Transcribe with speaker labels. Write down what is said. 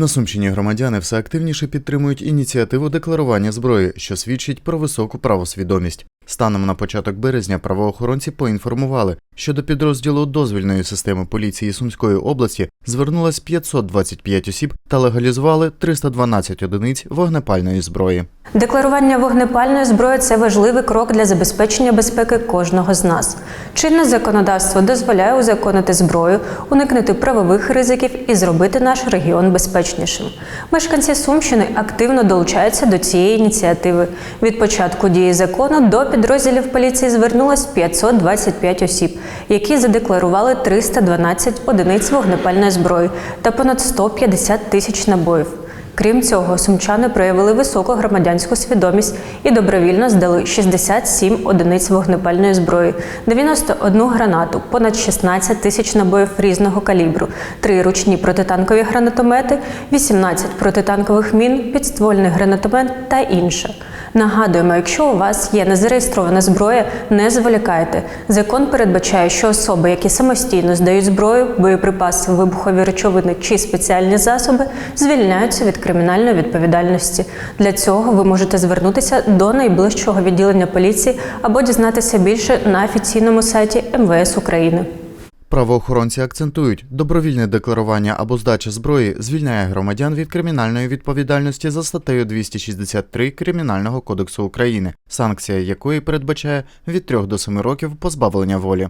Speaker 1: На Сумщині громадяни все активніше підтримують ініціативу декларування зброї, що свідчить про високу правосвідомість. Станом на початок березня правоохоронці поінформували, що до підрозділу дозвільної системи поліції Сумської області звернулось 525 осіб та легалізували 312 одиниць вогнепальної зброї.
Speaker 2: Декларування вогнепальної зброї це важливий крок для забезпечення безпеки кожного з нас. Чинне законодавство дозволяє узаконити зброю, уникнути правових ризиків і зробити наш регіон безпечнішим. Мешканці Сумщини активно долучаються до цієї ініціативи. Від початку дії закону до підрозділів поліції звернулось 525 осіб, які задекларували 312 одиниць вогнепальної зброї та понад 150 тисяч набоїв. Крім цього, сумчани проявили високу громадянську свідомість і добровільно здали 67 одиниць вогнепальної зброї, 91 гранату, понад 16 тисяч набоїв різного калібру, 3 ручні протитанкові гранатомети, 18 протитанкових мін, підствольний гранатомет та інше. Нагадуємо, якщо у вас є незареєстрована зброя, не зволікайте. Закон передбачає, що особи, які самостійно здають зброю, боєприпаси, вибухові речовини чи спеціальні засоби, звільняються від кримінальної відповідальності. Для цього ви можете звернутися до найближчого відділення поліції або дізнатися більше на офіційному сайті МВС України.
Speaker 1: Правоохоронці акцентують, добровільне декларування або здача зброї звільняє громадян від кримінальної відповідальності за статтею 263 Кримінального кодексу України, санкція якої передбачає від 3 до 7 років позбавлення волі.